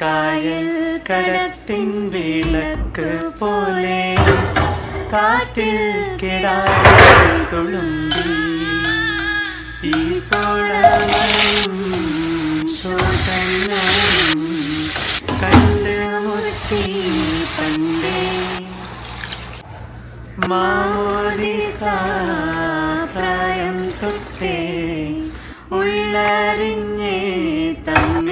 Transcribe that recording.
കായൽ കടത്തിൻ വിളക്ക് പോലെ കാറ്റിൽ കിടാരി തുളുമ്പി. ഈ സോളമയും ശോധനം കണ്ട് മുത്തി പണ്ടേ. മാമോദിസ പ്രായം തൊട്ടേ ഉള്ളറിഞ്ഞേ തന്നെ